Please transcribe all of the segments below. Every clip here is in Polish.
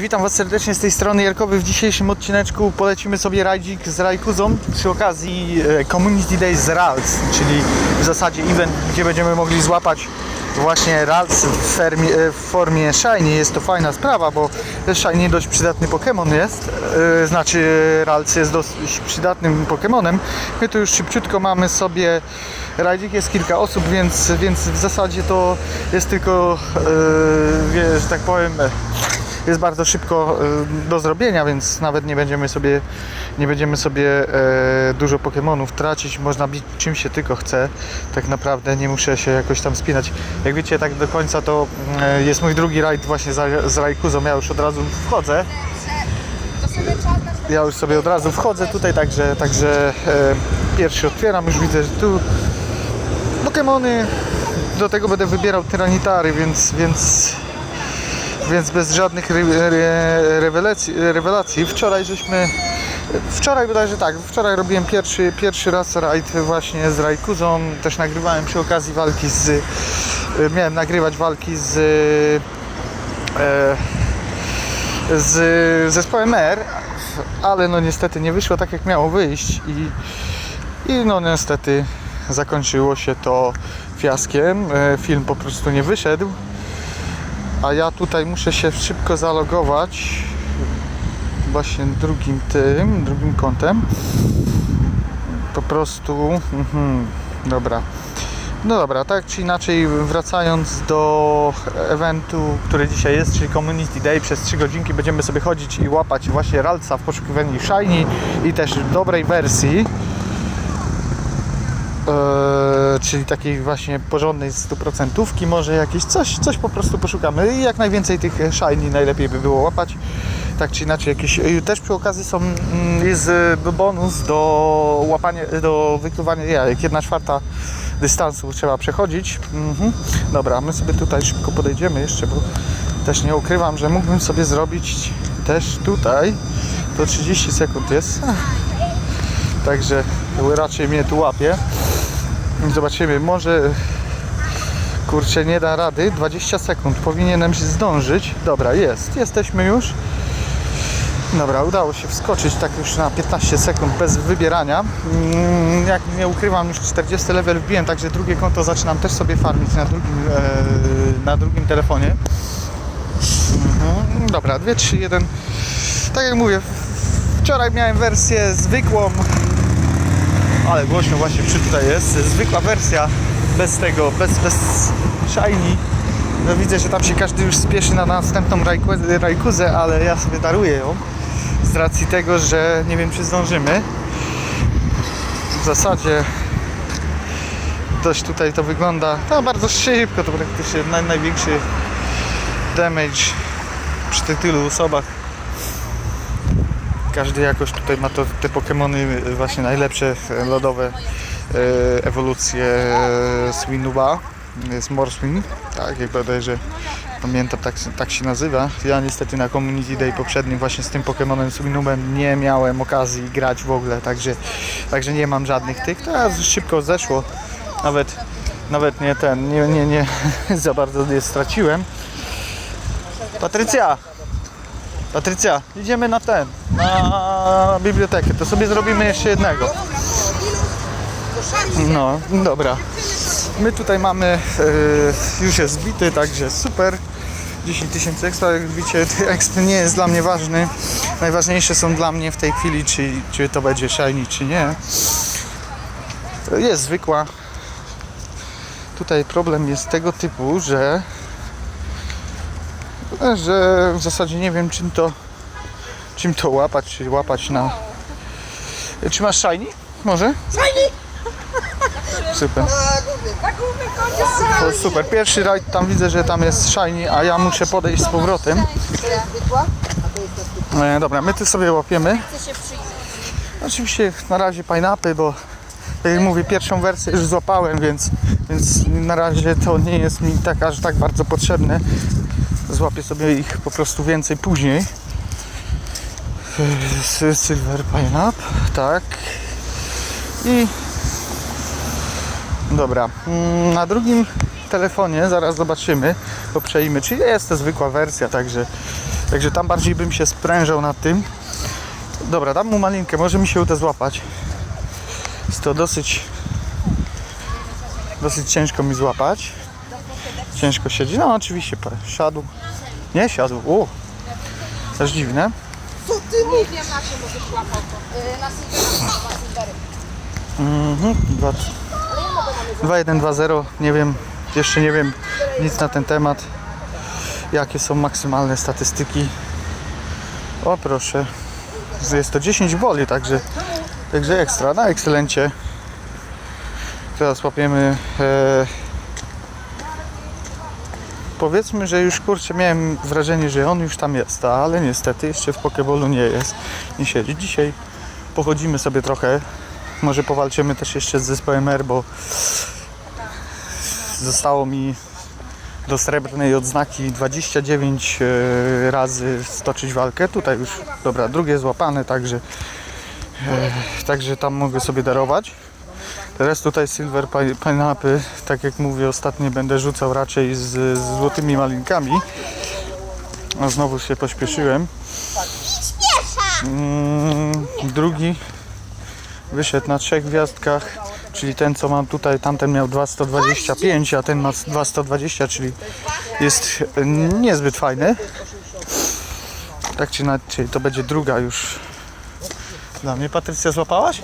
Witam Was serdecznie z tej strony Jarkowy. W dzisiejszym odcineczku polecimy sobie rajdzik z Rajkuzą przy okazji e, Community Days z Rals, czyli w zasadzie event, gdzie będziemy mogli złapać właśnie Rals w, e, w formie Shiny. Jest to fajna sprawa, bo Shiny dość przydatny Pokémon jest, e, znaczy Rals jest dość przydatnym Pokémonem. My tu już szybciutko mamy sobie rajdzik, jest kilka osób, więc, więc w zasadzie to jest tylko, że tak powiem, jest bardzo szybko e, do zrobienia, więc nawet nie będziemy sobie nie będziemy sobie e, dużo Pokemonów tracić, można bić czym się tylko chce. Tak naprawdę nie muszę się jakoś tam spinać. Jak wiecie, tak do końca to e, jest mój drugi rajd właśnie z Rajkuzą. Ja już od razu wchodzę. Ja już sobie od razu wchodzę tutaj, także, także e, pierwszy otwieram, już widzę, że tu Pokemony. Do tego będę wybierał Tyranitary, więc, więc więc bez żadnych re, re, rewelacji, rewelacji. Wczoraj żeśmy, wczoraj bodajże tak, wczoraj robiłem pierwszy, pierwszy raz rajd właśnie z Rajkuzą, też nagrywałem przy okazji walki z, miałem nagrywać walki z, e, z zespołem R, ale no niestety nie wyszło tak jak miało wyjść i, i no niestety zakończyło się to fiaskiem, E, film po prostu nie wyszedł a ja tutaj muszę się szybko zalogować. Właśnie drugim tym, drugim kątem. Po prostu mhm, dobra. No dobra, tak czy inaczej wracając do eventu, który dzisiaj jest, czyli Community Day, przez 3 godzinki będziemy sobie chodzić i łapać właśnie Ralca w poszukiwaniu Shiny i też dobrej wersji czyli takiej właśnie porządnej stuprocentówki, może jakieś coś, coś po prostu poszukamy i jak najwięcej tych shiny najlepiej by było łapać. Tak czy inaczej jakieś, i też przy okazji są, mm, jest e, bonus do łapania, do wykluwania jajek, jedna czwarta dystansu trzeba przechodzić. Mhm. Dobra, my sobie tutaj szybko podejdziemy jeszcze, bo też nie ukrywam, że mógłbym sobie zrobić też tutaj, to 30 sekund jest. Także raczej mnie tu łapie. Zobaczymy, może kurczę nie da rady. 20 sekund powinienem zdążyć. Dobra, jest. Jesteśmy już. Dobra, udało się wskoczyć tak już na 15 sekund bez wybierania. Mm, Jak nie ukrywam, już 40 level wbiłem, także drugie konto zaczynam też sobie farmić na drugim, e, na drugim telefonie. Mhm. Dobra, 2, 3, 1. Tak jak mówię, wczoraj miałem wersję zwykłą, ale głośno właśnie przy tutaj jest, zwykła wersja bez tego, bez, bez shiny. No widzę, że tam się każdy już spieszy na następną Rajku- Rajkuzę, ale ja sobie daruję ją. Z racji tego, że nie wiem czy zdążymy. W zasadzie dość tutaj to wygląda. No, bardzo szybko, to praktycznie. Naj, największy damage przy tych tylu osobach każdy jakoś tutaj ma to, te Pokemony właśnie najlepsze e, lodowe e, ewolucje Swinuba. Jest Morswin, tak, jak bodajże pamiętam, tak, tak się nazywa. Ja niestety na Community Day poprzednim właśnie z tym Pokemonem Swinubem nie miałem okazji grać w ogóle, także, także nie mam żadnych tych. Teraz szybko zeszło, nawet, nawet nie ten, nie, nie, nie za bardzo nie straciłem. Patrycja! Patrycja, idziemy na ten, na bibliotekę, to sobie zrobimy jeszcze jednego. No, dobra. My tutaj mamy, e, już jest zbity, także super. 10 tysięcy ekstra, jak widzicie, exp nie jest dla mnie ważny. Najważniejsze są dla mnie w tej chwili, czy, czy to będzie shiny, czy nie. Jest zwykła. Tutaj problem jest tego typu, że że w zasadzie nie wiem czym to czym to łapać, czy łapać na czy masz shiny? Może? Shiny! Super. To super. Pierwszy rajd tam widzę, że tam jest shiny, a ja muszę podejść z powrotem. E, dobra, my tu sobie łapiemy. Oczywiście na razie pineapy, bo tak jak mówię, pierwszą wersję już złapałem, więc, więc na razie to nie jest mi tak aż tak bardzo potrzebne. Złapię sobie ich po prostu więcej później. Silver Pineapple, tak. I dobra, mm, na drugim telefonie zaraz zobaczymy, poprzejmy, czy jest to zwykła wersja, także Także tam bardziej bym się sprężał nad tym. Dobra, dam mu malinkę, może mi się uda złapać. Jest to dosyć dosyć ciężko mi złapać. Ciężko siedzi. No oczywiście, siadł. Nie siadł. O! Też dziwne. Nie wiem na czym łapał to. Yy, na silverach, na silvery. Mhm. Dwa- 2-1-2-0. Nie wiem, jeszcze nie wiem nic na ten temat. Jakie są maksymalne statystyki. O proszę. Jest to 10 woli, także, także ekstra, na ekscelencie. Teraz łapiemy. E, powiedzmy, że już kurczę miałem wrażenie, że on już tam jest, ale niestety jeszcze w Pokeballu nie jest. Nie siedzi. Dzisiaj pochodzimy sobie trochę. Może powalczymy też jeszcze z zespołem R, bo zostało mi do srebrnej odznaki 29 e, razy stoczyć walkę. Tutaj już, dobra, drugie złapane, także, e, także tam mogę sobie darować. Teraz tutaj Silver Pi- Pineapple, tak jak mówię, ostatnio będę rzucał raczej z, z złotymi malinkami. A znowu się pośpieszyłem. Mm, drugi wyszedł na trzech gwiazdkach, czyli ten co mam tutaj, tamten miał 225, a ten ma 220, czyli jest niezbyt fajny. Tak czy inaczej, to będzie druga już dla mnie. Patrycja złapałaś?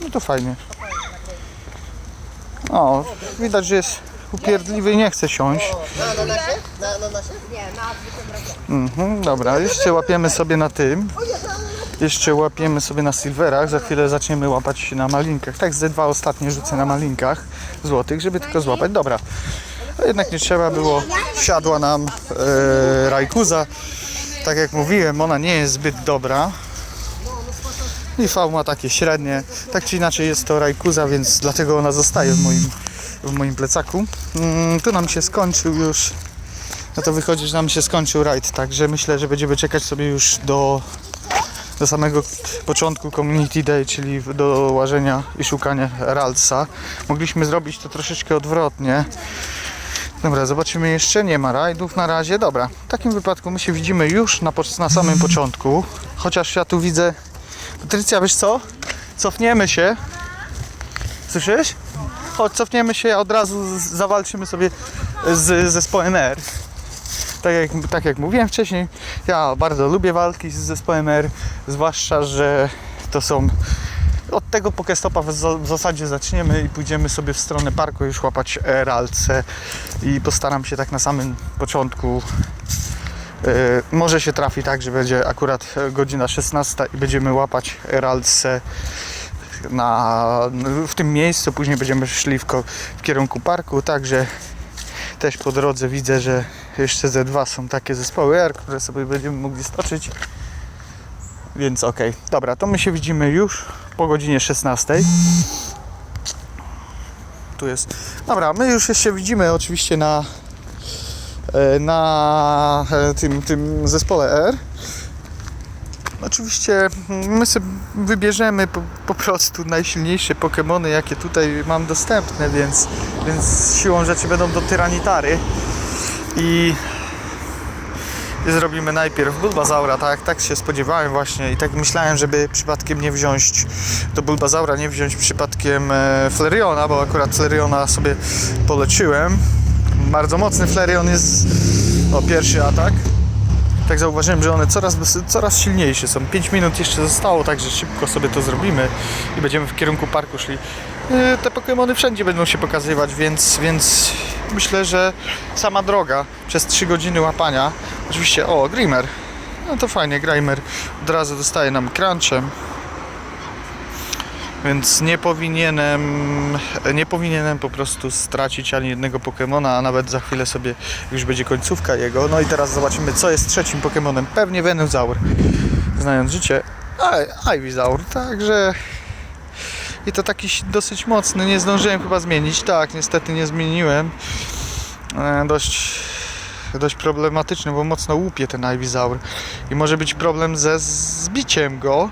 No to fajnie. O, widać, że jest upierdliwy i nie chce siąść. Na ananasie? Na ananasie? Mhm, dobra, jeszcze łapiemy sobie na tym. Jeszcze łapiemy sobie na silverach. Za chwilę zaczniemy łapać na malinkach. Tak, ze dwa ostatnie rzucę na malinkach złotych, żeby tylko złapać. Dobra. A jednak nie trzeba było. Wsiadła nam e, Rajkuza. Tak jak mówiłem, ona nie jest zbyt dobra. I V ma takie średnie. Tak czy inaczej jest to Rajkuza, więc dlatego ona zostaje w moim, w moim plecaku. Mm, tu nam się skończył już no to wychodzi, że nam się skończył rajd, także myślę, że będziemy czekać sobie już do, do samego początku Community Day, czyli do łażenia i szukania Ralsa. Mogliśmy zrobić to troszeczkę odwrotnie. Dobra, zobaczymy jeszcze, nie ma rajdów na razie. Dobra, w takim wypadku my się widzimy już na, na samym początku, chociaż ja tu widzę... Patrycja, wiesz co? Cofniemy się. Słyszysz? Chodź, cofniemy się, a od razu zawalczymy sobie z zespołem R tak jak, tak jak mówiłem wcześniej, ja bardzo lubię walki z zespołem R, zwłaszcza, że to są od tego Pokestopa w, za- w zasadzie zaczniemy i pójdziemy sobie w stronę parku już łapać ralce i postaram się tak na samym początku może się trafi tak, że będzie akurat e, godzina 16 i będziemy łapać ralce na, w tym miejscu, później będziemy szli w, w kierunku parku, także też po drodze widzę, że jeszcze ze dwa są takie zespoły R, które sobie będziemy mogli stoczyć. Więc okej, dobra, to my się widzimy już po godzinie 16. Tu jest. Dobra, my już się widzimy oczywiście na e, na e, tym, tym zespole R. Oczywiście mm, my sobie wybierzemy po, po prostu najsilniejsze Pokémony, jakie tutaj mam dostępne, więc, więc siłą rzeczy będą to Tyranitary. I, zrobimy najpierw Bulbazaura, tak, tak się spodziewałem właśnie i tak myślałem, żeby przypadkiem nie wziąć do Bulbazaura, nie wziąć przypadkiem e, Flareona, bo akurat Flareona sobie poleczyłem. Bardzo mocny Flareon jest o pierwszy atak. Tak zauważyłem, że one coraz, coraz silniejsze są. 5 minut jeszcze zostało, także szybko sobie to zrobimy i będziemy w kierunku parku szli. Yy, Te Pokémony wszędzie będą się pokazywać, więc, więc myślę, że sama droga przez 3 godziny łapania. Oczywiście, o, Grimer. No to fajnie, Grimer od razu dostaje nam crunchem. Więc nie powinienem, nie powinienem po prostu stracić ani jednego Pokemona, a nawet za chwilę sobie już będzie końcówka jego. No i teraz zobaczymy, co jest trzecim Pokemonem. Pewnie Venusaur, znając życie. A, Ivysaur, także... I to taki dosyć mocny, nie zdążyłem chyba zmienić. Tak, niestety nie zmieniłem. E, dość, dość problematyczny, bo mocno łupie ten Ivysaur. I może być problem ze zbiciem go.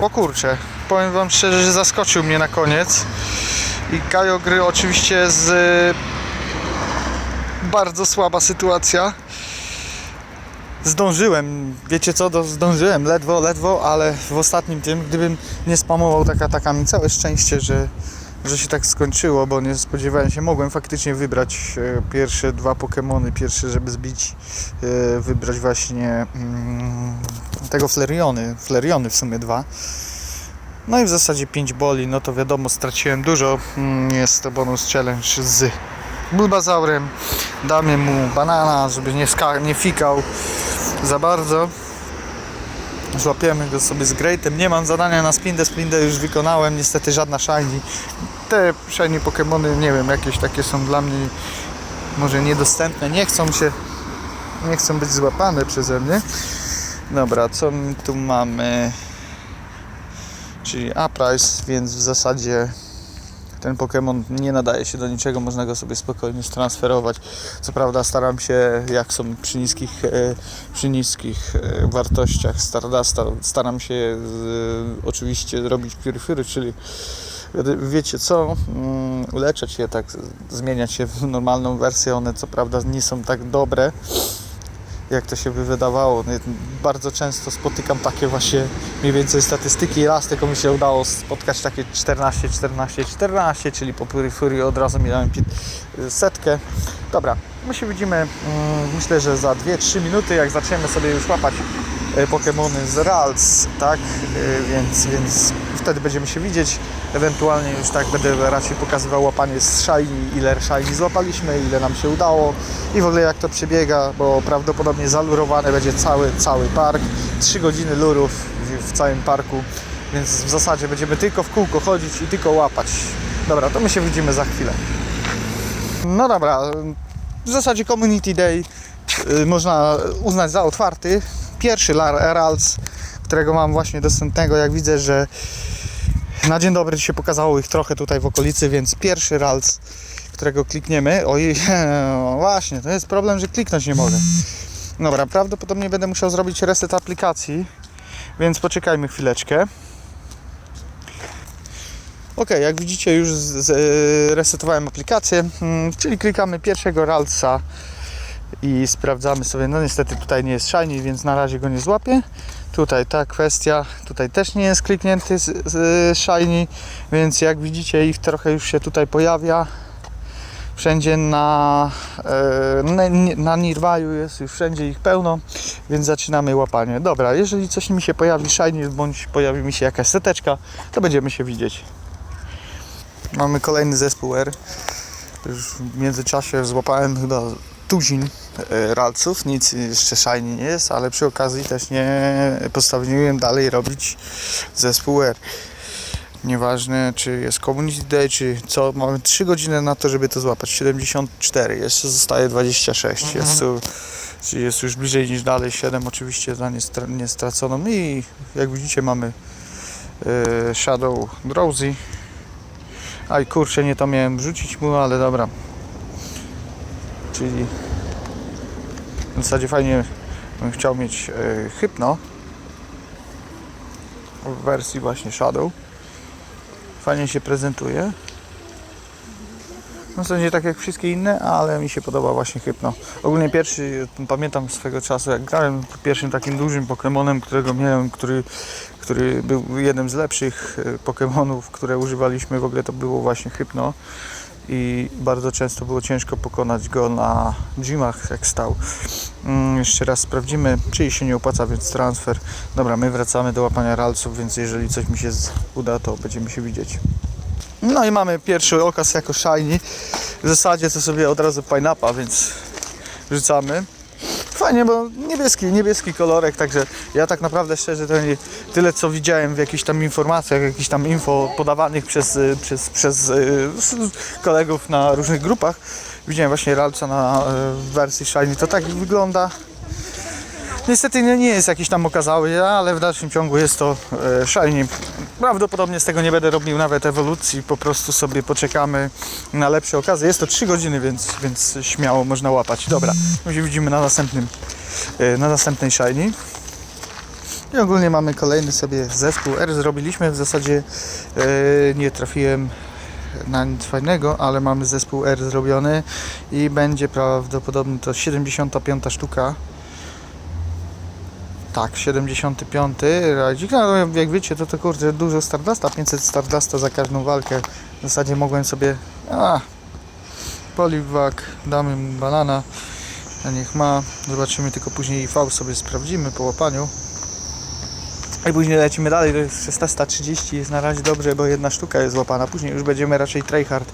O kurczę, powiem wam szczerze, że zaskoczył mnie na koniec. I Kajo gry oczywiście z bardzo słaba sytuacja. Zdążyłem, wiecie co, do, zdążyłem, ledwo, ledwo, ale w ostatnim tym, gdybym nie spamował tak atakami, całe szczęście, że, że się tak skończyło, bo nie spodziewałem się, mogłem faktycznie wybrać e, pierwsze dwa Pokémony, pierwsze, żeby zbić, e, wybrać właśnie mm, tego Flareony, Flareony w sumie dwa. No i w zasadzie 5 boli, no to wiadomo, straciłem dużo. Mm, Jest to bonus challenge z Bulbazaurem. Damy mu banana, żeby nie, nie fikał za bardzo. Złapiemy go sobie z Greatem. Nie mam zadania na Spindę, Spindę już wykonałem, niestety żadna shiny. Te shiny Pokémony, nie wiem, jakieś takie są dla mnie może niedostępne. Nie chcą się, nie chcą być złapane przeze mnie. Dobra, co tu mamy? Czyli A-Price, więc w zasadzie ten Pokémon nie nadaje się do niczego, można go sobie spokojnie transferować. Co prawda staram się, jak są przy niskich, e, przy niskich e, wartościach Stardusta, staram się e, oczywiście robić purify, czyli wiecie co, mm, uleczać je tak, zmieniać je w normalną wersję, one co prawda nie są tak dobre, jak to się by wydawało. Bardzo często spotykam takie właśnie mniej więcej statystyki. Raz tylko mi się udało spotkać takie 14, 14, 14, czyli po Fury od razu miałem setkę. Dobra, my się widzimy mm, myślę, że za 2-3 minuty, jak zaczniemy sobie już łapać e, Pokémony z Rals, tak? E, Więc, więc wtedy będziemy się widzieć. Ewentualnie już tak będę raczej pokazywał łapanie z shiny, ile shiny złapaliśmy, ile nam się udało i w ogóle jak to przebiega, bo prawdopodobnie zalurowany będzie cały, cały park. 3 godziny lurów w, w całym parku, więc w zasadzie będziemy tylko w kółko chodzić i tylko łapać. Dobra, to my się widzimy za chwilę. No dobra, w zasadzie Community Day y, można uznać za otwarty. Pierwszy Lar- Rals, którego mam właśnie dostępnego, jak widzę, że na dzień dobry się pokazało ich trochę tutaj w okolicy, więc pierwszy Rals, którego klikniemy. Oj, no właśnie, to jest problem, że kliknąć nie mogę. Dobra, prawdopodobnie będę musiał zrobić reset aplikacji, więc poczekajmy chwileczkę. Ok, jak widzicie już z, z, resetowałem aplikację, mm, czyli klikamy pierwszego Ralsa i sprawdzamy sobie, no niestety tutaj nie jest shiny, więc na razie go nie złapię. Tutaj ta kwestia, tutaj też nie jest kliknięty z, z shiny, więc jak widzicie ich trochę już się tutaj pojawia. Wszędzie na, e, na, na Nirwaju jest już wszędzie ich pełno, więc zaczynamy łapanie. Dobra, jeżeli coś mi się pojawi shiny, bądź pojawi mi się jakaś seteczka, to będziemy się widzieć. Mamy kolejny zespół R. Już w międzyczasie złapałem chyba tuzin e, ralców, nic jeszcze shiny nie jest, ale przy okazji też nie postanowiłem dalej robić zespół R. Nieważne czy jest Community Day, czy co, mamy 3 godziny na to, żeby to złapać. 74, jeszcze zostaje 26. Jest, tu, jest już bliżej niż dalej. 7 oczywiście za niestra- niestraconą. I jak widzicie mamy e, Shadow Drowsy. Aj kurczę, nie to miałem wrzucić mu, ale dobra. Czyli w zasadzie fajnie bym chciał mieć e, Hypno w wersji właśnie Shadow. Fajnie się prezentuje. No to nie tak jak wszystkie inne, ale mi się podoba właśnie Hypno. Ogólnie pierwszy, pamiętam swego czasu jak grałem pierwszym takim dużym Pokemonem, którego miałem, który, który był jednym z lepszych e, Pokemonów, które używaliśmy w ogóle to było właśnie Hypno i bardzo często było ciężko pokonać go na gymach jak stał. Mm, jeszcze raz sprawdzimy, czy się nie opłaca, więc transfer. Dobra, my wracamy do łapania ralców, więc jeżeli coś mi się uda, to będziemy się widzieć. No i mamy pierwszy okaz jako shiny. W zasadzie to sobie od razu pineappa, więc rzucamy. Fajnie, bo niebieski, niebieski kolorek, także ja tak naprawdę szczerze to nie, tyle co widziałem w jakichś tam informacjach, jakichś tam info podawanych przez, y, przez, przez y, kolegów na różnych grupach, widziałem właśnie Ralca na y, wersji Shiny, to tak wygląda. Niestety nie, jest jakiś tam okazały, ale w dalszym ciągu jest to e. Prawdopodobnie z tego nie będę robił nawet ewolucji, po prostu sobie poczekamy na lepsze okazje. Jest to 3 godziny, więc, więc śmiało można łapać. Dobra, my się widzimy na następnym, e, na następnej Shiny. I ogólnie mamy kolejny sobie zespół R. Zrobiliśmy w zasadzie, e, nie trafiłem na nic fajnego, ale mamy zespół R zrobiony i będzie prawdopodobnie to 75 sztuka. Tak, 75 rajdzik. No jak wiecie, to to kurde dużo Stardasta, 500 Stardasta za każdą walkę. W zasadzie mogłem sobie, a, poliwak, damy mu banana, a niech ma. Zobaczymy tylko później IV sobie sprawdzimy po łapaniu. I później lecimy dalej, to jest 16.30, jest na razie dobrze, bo jedna sztuka jest złapana. Później już będziemy raczej tryhard.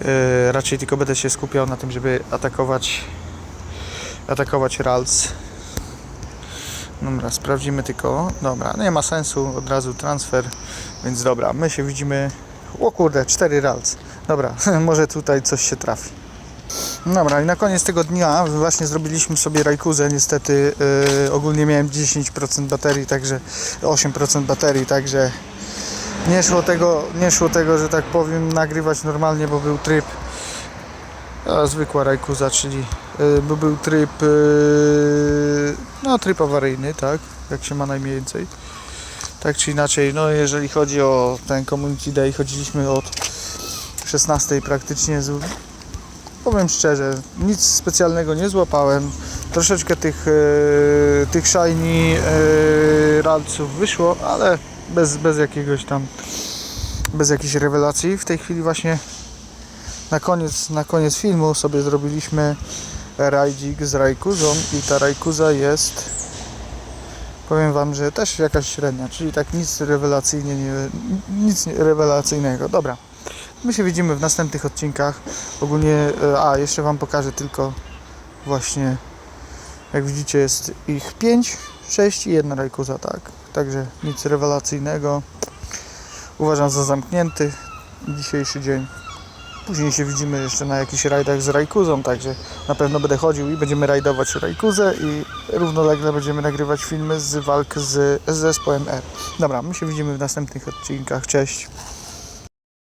Yy, raczej tylko będę się skupiał na tym, żeby atakować atakować Rals. Dobra, sprawdzimy tylko. Dobra, nie ma sensu, od razu transfer, więc dobra, my się widzimy. O kurde, 4 Rals. Dobra, może tutaj coś się trafi. Dobra, i na koniec tego dnia właśnie zrobiliśmy sobie Rajkuzę. Niestety yy, ogólnie miałem 10% baterii, także 8% baterii, także nie szło tego, nie szło tego, że tak powiem, nagrywać normalnie, bo był tryb a, zwykła Rajkuza, czyli yy, bo był tryb yy, no tryb awaryjny, tak, jak się ma najmniejcej. Tak czy inaczej, no jeżeli chodzi o ten Community Day, chodziliśmy od 16 praktycznie z, Powiem szczerze, nic specjalnego nie złapałem. Troszeczkę tych, e, tych shiny ralców wyszło, ale bez, bez jakiegoś tam, bez jakiejś rewelacji. W tej chwili właśnie na koniec, na koniec filmu sobie zrobiliśmy rajdzik z Rajkuzą i ta Rajkuza jest powiem Wam, że też jakaś średnia, czyli tak nic rewelacyjnie nie, nic rewelacyjnego. Dobra. My się widzimy w następnych odcinkach. Ogólnie, e, a jeszcze Wam pokażę tylko właśnie, jak widzicie jest ich 5, 6 i jedna Rajkuza, tak. Także nic rewelacyjnego. Uważam za zamknięty dzisiejszy dzień. Później się widzimy jeszcze na jakichś rajdach z Rajkuzą, także na pewno będę chodził i będziemy rajdować Rajkuzę i równolegle będziemy nagrywać filmy z walk z, z zespołem R. Dobra, my się widzimy w następnych odcinkach. Cześć.